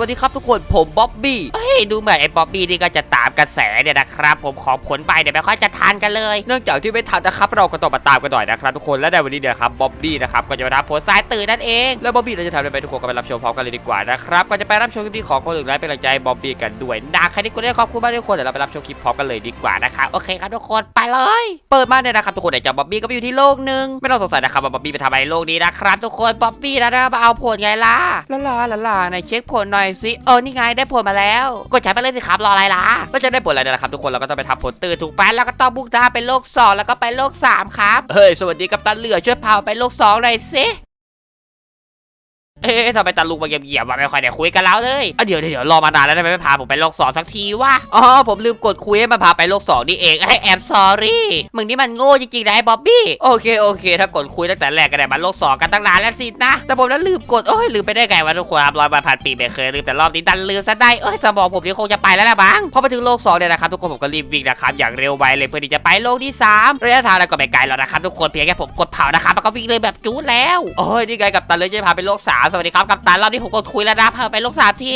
วัสดีครับทุกคนผมบ๊อบบี้เฮ้ยดูเหมือนไอ้บ๊อบบี้นี่ก็จะตามกระแสเนี่ยนะครับ ผมของผลไปเดี๋ยไม่ค่อยจะทานกันเลย เนื่องจากที่ไม่ทันนะครับเราก็ต้องมาตามกันหน่อยนะครับทุกคนและในวันนี้เนี่ยครับบ๊อบบี้นะครับก็จะมาทำโพสต์สายตื่นนั่นเองแล้วบ๊อบบี้เราจะทำอะไรไปทุกคนก็ไปรับชมพร้อมกันเลยดีกว่านะครับก็จะไปรับชมคลิปที่ของคนอื่นไลค์เป็นกำลังใจบ๊อบบี้กันด้วยนะใครที่กดได้ขอบคุณมากทุกคนเดี๋ยวเราไปรับชมคลิปพร้อมกันเลยดีกว่านะครับโอเคครับทุกคนไปเลย เปิดมาเนี่ยนะครับทุกคนเดี๋ยวจะบ๊อบบี้ก็ไปอยู่ที่โลกนึงไม่ต้องสงสัยนะครับว่าบ๊อบบี้ไปทำอะไรโลกนี้นะครับทุกคนบ๊อบบี้นะมาเอาผลไงล่ะลาลาลาลาในเช็คผลหน่อยสิเออนี่ไงได้ผลมาแล้ว กดใช้ไปเลยสิครับรออะไรล่ะก็จะได้ผลอะไรเนี่ยนะครับทุกคนเราก็ต้องไปทำผลตื่นถูกไปแล้วก็ต้องบุกดาไปโลกสองแล้วก็ไปโลกสามครับเฮ้ยสวัสดีกัปตันเหลือช่วยพาไปโลกสองหน่อยสิเอ๊ะทำไมตาลุงมาเงียบๆวะไม่ค่อยได้คุยกันแล้วเลยอะเดี๋ยวเดี๋ยวรอมานานแล้วทำไมไม่พาผมไปโลกสองสักทีวะอ๋อผมลืมกดคุยให้มาพาไปโลกสองนี่เองไอแอมซอรี่มึงนี่มันโง่จริงๆนะไอ้บ๊อบบี้โอเคโอเค ถ้ากดคุยตั้งแต่แรกก็ได้มาโลกสองกันตั้งนานแล้วสินะแต่ผมนั้นลืมกดโอ้ยลืมไปได้ไงวะทุกคนครับร้อยวันผ่านปีไม่เคยลืมแต่รอบนี้ดันลืมซะได้เอ้ยสมองผมนี่คงจะไปแล้วละบ้างพอมาถึงโลกสองเนี่ยนะครับทุกคนผมก็รีบวิ่งนะครับอย่างเร็วไวเลยเพื่อที่จะไปโลกที่สามระยะทางก็ไม่ไกลแล้วนะครับทุกคนเพียงแค่ผมกดเผานะครับมันก็วิ่งเลยแบบจู๊ดแล้วโอ้ยนี่ไงกับตันเลยจะพาไปโลกสามสวัสดีครับกับตันรอบนี้ผมกดคุยแล้วนะพาไปโลกสามที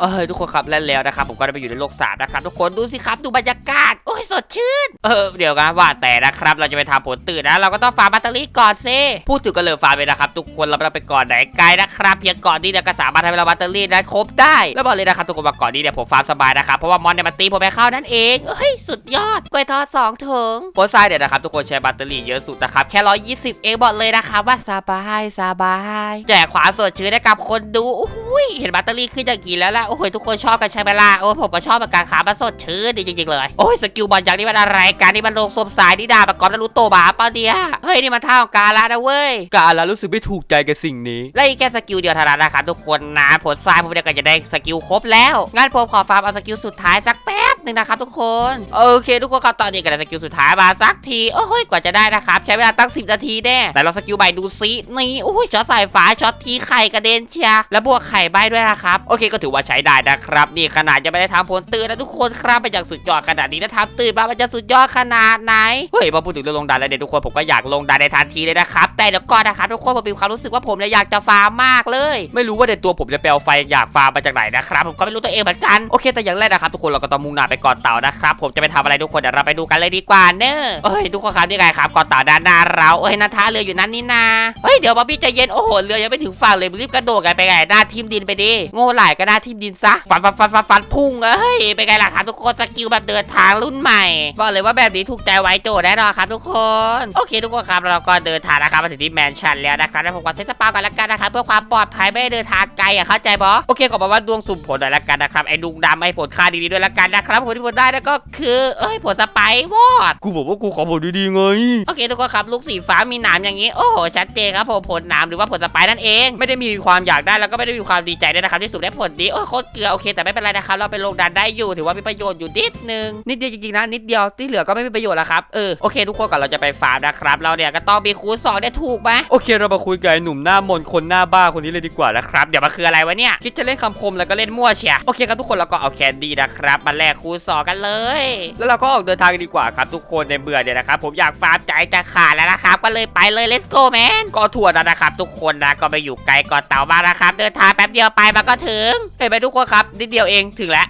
เอ้ยทุกคนครับและแล้วนะครับผมก็ได้ไปอยู่ในโลกสามนะครับทุกคนดูสิครับดูบรรยากาศโอ้ยสดชื่นเออเดี๋ยวกันว่าแต่นะครับเราจะไปทำผลตื่นนะ เราก็ต้องฟาร์มแบตเตอรี่ก่อนซิพูดถึงก็เลยฟาร์มไปนะครับทุกคนเราไม่ต้องไปก่อนไหนไกลนะครับเพียงก่อนนี้เนี่ยก็สามารถทำให้เราแบตเตอรี่นั้นครบได้แล้วบอกเลยนะครับทุกคนว่าก่อนนี้เนี่ยผมฟาร์มสบายนะครับเพราะว่ามอนเนี่ยมันตีผมไปเข้านั่นเองเอ้ยสุดยอดกล้วยทอดสองถุงโพสต์ไซด์เนี่ยนะครับทุกคนใช้แบตเตอรี่เยอะสุดนะครับแค่120เองบอกเลยนะครับว่าสบายสบายแจกขวาสดชื่นให้กับคนดูอุ้ยเห็นแบตเตอรี่ขึ้นอย่างกี่แล้วล่ะโอ้ยทุกคนชอบกันใช่ไหมล่ะโอ้ยผมก็ชอบเหมือนกันขามันสดชื่นดีจริงๆเลยโอ้ยสกิลบอลจากนี่มันอะไรการนี่มันลงสมสายนี่ดาประกอบนารูโตะบาปะเนี่ยเฮ้ยนี่มันท่าของกาละนะเว้ยกาละรู้สึกไม่ถูกใจกับสิ่งนี้และอีกแค่สกิลเดียวเท่านั้นนะครับทุกคนนะผลทรายผมเนี่ยก็จะได้สกิลครบแล้วงั้นผมขอฟาร์มเอาสกิลสุดท้ายสักแป๊บ หนึ่งนะครับทุกคน โอเค ทุกคนครับตอนนี้ก็ได้สกิลสุดท้ายมาสักทีโอ้ยกว่าจะได้นะครับใช้เวลาตั้ง 10 นาทีแน่แต่เราสกิลใหม่ดูซินี่โอ้ยช็อตสายฟ้าช็อตทีไข่กระเด็นเชียและบวกไข่ใบด้วยนะครับโอเคก็ถือว่าใช้ได้นะครับ นี่ขนาดจะไม่ได้ทำผลตื่นนะทุกคนครับเป็นอย่างสุดยอดขนาดนี้นะทำตื่นมามันจะสุดยอดขนาดไหนเฮ้ยพอพูดถึงเรื่องลงดันแล้วเนี่ยทุกคนผมก็อยากลงดันในทันทีเลยนะครับแต่เดี๋ยวก่อนนะครับทุกคนผมมีความรู้สึกว่าผมเนี่ยอยากจะฟาร์มมากเลย ไม่รู้ว่าในตัวผมจะไปเอาไฟอยากฟาร์มมาจากไหนนะครับผมก็ไม่รู้ตัวเองเหมือนกันโอเคแต่อย่างแรกนะครับทุกคนเราก็ต้องมุ่งหน้าไปก่อนเต่านะครับ ผมจะไปทำอะไรทุกคนเดี๋ยวเราไปดูกันเลยดีกว่าเนอะเอ้ยทุกคนครับนี่ไงครับก่อเต่าด้านหน้าเราเอ้ยนาท่าเรืออยู่นั่นนี่นาเฮ้ยเดี๋ยวบ๊อบบี้ใจเย็นโอ้โหเรือยังไม่ถึงฝั่งเลยรีบกระโดดกันไปไงหน้าทิมดินไปดิโง่หลายก็หน้าทิมดินซะฟันฟันฟันฟันฟันพุ่งเอ้ยเป็นไงล่ะครับทุกคนสกิลแบบเดินทางรุ่นใหม่บอกเลยว่าแบบนี้ถูกใจไว้โจแน่นอนครับทุกคนโอเคทุกคนครับเราก็เดินทางนะครับมาถึงที่แมนชั่นแล้วนะครับแล้วผมก็เซ็ตสปากันล้วกันนะครับเพื่อความปลอดภัยไม่ให้เดินทางไกลอะเข้าใจบอโอเคขอบอกว่าดวงสุ่มผลหน่อยละกันนะครับไอ้ดุงดำให้ผลค่าดีๆด้วยละกันนะครับผลที่ผลได้นั่นก็คือ เอ้ยผลสไปร์วอดกูบอกว่ากูขอผลดีๆไง โอเคทุกคนครับลูกสีฟ้ามีหนามอย่างนี้โอ้โหชัดเจนครับผมผลหนามหรือว่าผลสไปร์นั่นเองไม่ได้มีความอยากได้แล้วก็ไม่ได้มีความดีใจด้วยนะครับที่สุดได้ผลดีโอ้ยโคตรเกลือโอเคแต่ไม่เป็นไรนะครับเราไปลงดันได้อยู่ถือว่ามีประโยชน์อยู่นิดนึงนิดเดียวจริงๆนะนิดเดียวที่เหลือก็ไม่มีประโยชน์แล้วครับเออโอเค ทุกคนก่อนเราจะไปฟาร์มนะครับเราเนี่ยก็ต้องมีคูณสองได้ถูกไหมโอเค เรามาคุยกับไอ้หนุ่มหน้ามนต์คนหน้าบ้าคนนี้เลยดีกว่านะคครับรับเดี๋ยวมันคืออะไรวะเนี่ยคิดจะเล่นคำคมแล้วก็เล่นมั่วเชียโอเคครับทุกคนเราก็เอาแคนดี้นะครับมาแลกคูณสองกันเลย แล้วเราก็ออกเดินทางกันดีกว่าครับทุกคนในเบื่อเนี่ยนะครับผมอยากฟาร์มใจจะขาดแล้วนะครับ ก็เลยไปเลย let's go man ก็ทั่วแล้วนะครับทุกคนนะก็ไปอยู่ไกลก่อนเต่ามากนะครับ เดินทางแป๊บบเดียวไปมันก็ถึงเห็นไหมทุกคนครับนิดเดียวเองถึงแล้ว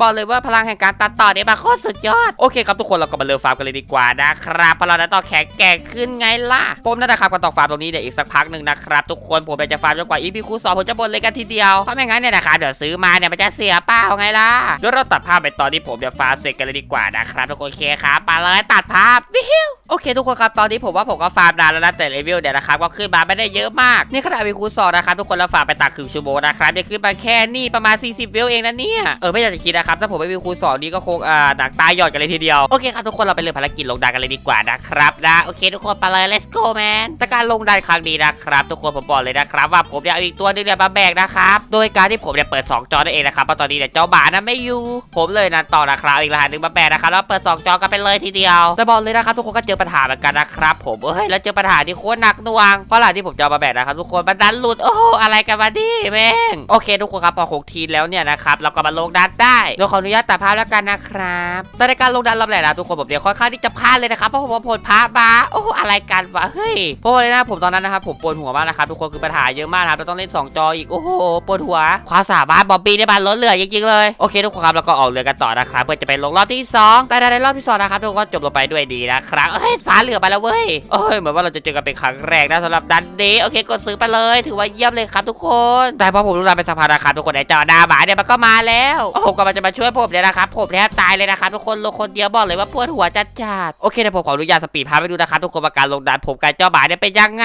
บอกเลยว่าพลังแห่งการตัดต่อเนี่ยมาโคตรสุดยอด โอเคครับทุกคนเราก็มาเริ่มฟาร์มกันเลยดีกว่านะครับเพราะเรานั้นต้องแข็งแกร่งขึ้นไงล่ะผมนั่นนะครับก็ต้องฟาร์มตรงนี้เดี๋ยวอีกสักพักหนึ่งนะครับทุกคนผมอยากจะฟาร์มจนกว่าอีพีคูสองผมจะบนเลยกันทีเดียวเพราะไม่งั้นเนี่ยนะครับเดี๋ยวซื้อมาเนี่ยมันจะเสียเปล่าไงล่ะเดี๋ยวเราตัดภาพไปตอนที่ผมเดี๋ยวฟาร์มเสร็จกันเลยดีกว่านะครับทุกคนโอเคครับไปเลยตัดภาพวิว โอเคทุกคนครับตอนนี้ผมว่าผมก็ฟาร์มนานแล้วนะแต่เลเวลเนี่ยนะครับก็ขึ้นมาไม่ได้เยอะมากนี่ขนาดอีคูสองนะครับทุกคนเราฟาร์มไปตักครึ่งชั่วโมงนะครับเนี่ยขึ้นมาแค่นี่ประมาณ 40วิวเองนะเนี่ยเออไม่อยากจะคิดนะครับถ้าผมไม่มีคูสองนี้ก็คงอ่าหนักตายหยอดกันเลยทีเดียวโอเคครับทุกคนเราไปเริ่มภารกิจลงดันกันเลยดีกว่านะครับนะโอเค ทุกคนไปเลย let's go man แต่การลงดันครั้งนี้นะครับทุกคนผมบอกเลยนะครับว่าผมเนี่ยเอาอีกตัวนึงเนี่ยมาแบกนะครับโดยการที่ผมเนี่ยเปิด 2 จอนั่นเองนะครับเพราะตอนนี้เนี่ยเจ้าบ่านั้นไม่อยู่ผมเลยนันต่อนะครับอีกรหัสนึงมาแบกนะครับแล้วเปิด 2 จอกันไปเลยทีเดียวแต่บอกเลยนะครับทุกคนก็เจอปัญหาเหมือนกันนะครับผมเฮ้ยแล้วเจอปัญหาที่โคตรหนักหน่วงเพราะหลังที่ผมจะเอมาแบกนะครับทุกคนมันดันหลุดโอ้โหอะไรกันมาดิแม่งโอเค ทุกคนครับพอหกทีแล้วเนี่ยนะครับเราก็มาลงดันได้เดี๋ยขออนุญาตตัดภาพแล้วกันนะครับแต่ในการลงดันรอบแรกนะทุกคนผมเนี่ยค่อนข้างที่จะพลาดเลยนะครับเพราะผมว่าผลพาบาโอ้โหอะไรกันวะเฮ้ยเพราะว่าเลยนะผมตอนนั้นนะครับผมปวดหัวมากนะครับทุกคนคือปัญหาเยอะมากนะครับเราต้องเล่นสองจออีกโอ้โหปวดหัวความสามารถบอบบี้ได้บานล้นเหลือจริงๆเลยโอเคทุกคนครับเราก็ออกเรือกันต่อนะครับเพื่อจะไปลงรอบที่สองแต่ในรอบที่สองนะครับทุกคนจบลงไปด้วยดีนะครับ้ยฟ้าเหลือไปแล้วเว้ยเอ้ยเหมือนว่าเราจะเจอกันเป็นครั้งแรกนะสำหรับดันนี้โอเคกดซื้อไปเลยถือว่าเยี่ยมเลยครับทุกคนแต่พอผมลงดันไปสักพักนะครับทุกคนไอ้เจอดาหมาเนี่ยมันก็มาแล้วโอ้โหก็มันจะมาช่วยผมเนี่ยนะครับผมแทบตายเลยนะครับทุกคนลงคนเดียวบอกเลยว่าปวดหัวจัดจัดๆโอเคเดี๋ยวผมขออนุญาตสปีดพาไปดูนะครับทุกคนว่าการลงดันผมกับเจ้าหมาเนี่ยเป็นยังไง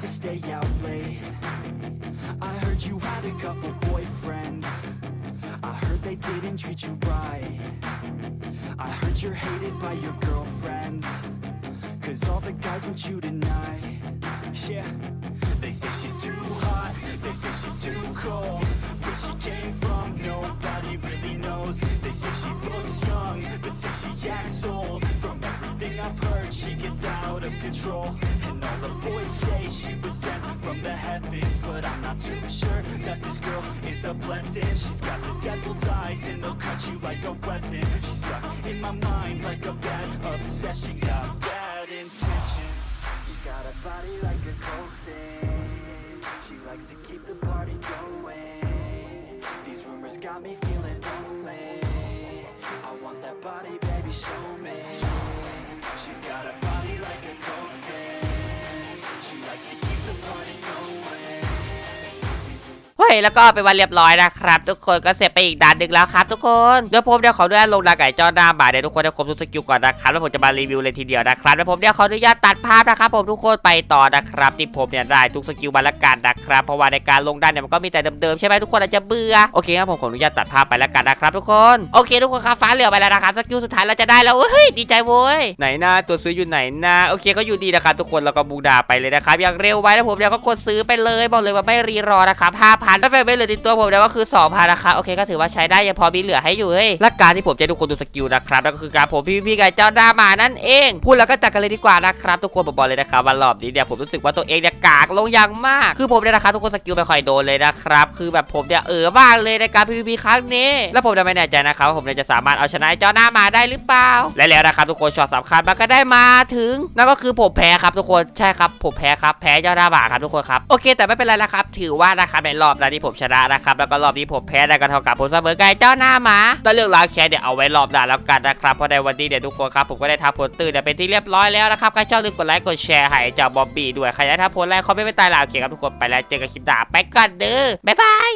to stay out late. I heard you had a couple boyfriends. I heard they didn't treat you right. I heard you're hated by your girlfriends. Cause all the guys want you tonight. Yeah, they say she's too hot, they say she's too cold. Where she came from, nobody really knows. They say she looks young, but say she acts old. From everything I've heard, she gets out of control. The boys say she was sent from the heavens. But I'm not too sure that this girl is a blessing. She's got the devil's eyes, and they'll cut you like a weapon. She's stuck in my mind like a bad obsession. She Got bad intentions. She got a body like a thing. She likes to keep the party going. These rumors got me feeling lonely. I want that body, ยยแล้วก็เป็นวันเรียบร้อยนะครับ ทุกคนก็เสร็จไปอีกด่านหนึ่งแล้วครับทุกคนเดี๋ยวผมเดี๋ยวขออนุญาตลงดาไก่จ้าหน้าหมาเดี๋ยวทุกคนได้ครบทุกสกิลก่อนนะครับแล้วผมจะมารีวิวเลยทีเดียวนะครับแล้วผมเดี๋ยวขออนุญาตตัดภาพนะครับผมทุกคนไปต่อนะครับที่ผมเนี่ยได้ทุกสกิลมาละกันนะครับเพราะว่าในการลงด้านเนี่ยมันก็มีแต่เดิมๆใช่ไหมทุกคนอาจจะเบื่อโอเคครับผมขออนุญาตตัดภาพไปแล้วกันนะครับทุกคนโอเค ทุกคนครับฟ้าเหลือไปแล้วนะครับสกิลสุดท้ายเราจะได้แล้วเฮ้ยดีใจโว้ยไหนหน้าตัวซื้ออยู่ไหนหน้าโอเคก็อยู่ดีนะครับทุกคนแล้วก็บูดาไปเลยนะครับอย่างเร็วไว้แล้วผมเดี๋ยวก็กดซื้อไปเลยบอกเลยว่าไม่รีรอนะครับ5,000ถ้าแฟนไม่เหลือติดตัวผมเดี๋ยวก็คือ2,000นะครับโอเคก็ถือว่าใช้ได้ยังพอมีเหลือให้อยู่เฮ้ยและการที่ผมจะให้ทุกคนดูสกิลนะครับนั่นก็คือการผมพี่พี่ไก่เจ้าหน้ามานั่นเอง พูดแล้วก็จัดกันเลยดีกว่านะครับทุกคนผมบอกเลยนะครับว่ารอบนี้เนี่ยผมรู้สึกว่าตัวเองเนี่ยกากลงอย่างมาก คือผมเนี่ยนะครับทุกคนสกิลไม่ค่อยโดนเลยนะครับคือแบบผมเนี่ยเออบ้างเลยในการ PVP ครั้งนี้ แล้วผมจะไม่แน่ใจนะครับว่าผมเนี่ยจะสามารถเอาชนะเจ้าหน้าหมาได้หรือเปล่า และแล้วนะครับทุกคนช็อตสำคัญมันก็ได้มาถึงนั่นก็คือผมแพ้ครับทุกคนใช่ครับผมแพ้ครับแพ้เจ้าหน้ามาครับทุกคนครับโอเค แต่ไม่เป็นไรนะครับถือว่านะครับในรอบนันที่ผมชนะนะครับแล้วก็รอบนี้ผมแพ้ได้ก็เท่ากับผมเสมอไก่เจ้าหน้าหมาแต่เรื่องราวแค่เดี๋ยวเอาไว้รอบหน้าแล้วกันนะครับเพราะในวันนี้เนี่ยทุกคนครับผมก็ได้ทำผลตื่นเป็นที่เรียบร้อยแล้วนะครับใครชอบลืมกดไลค์กดแชร์ให้เจ้าบอบบี้ด้วยใครอยากทำผลแรกคอมเมนต์ไว้ใต้ล่างโอเคครับทุกคนไปแล้วเจอกันคลิปหน้าไปก่อนเด้อบ๊ายบาย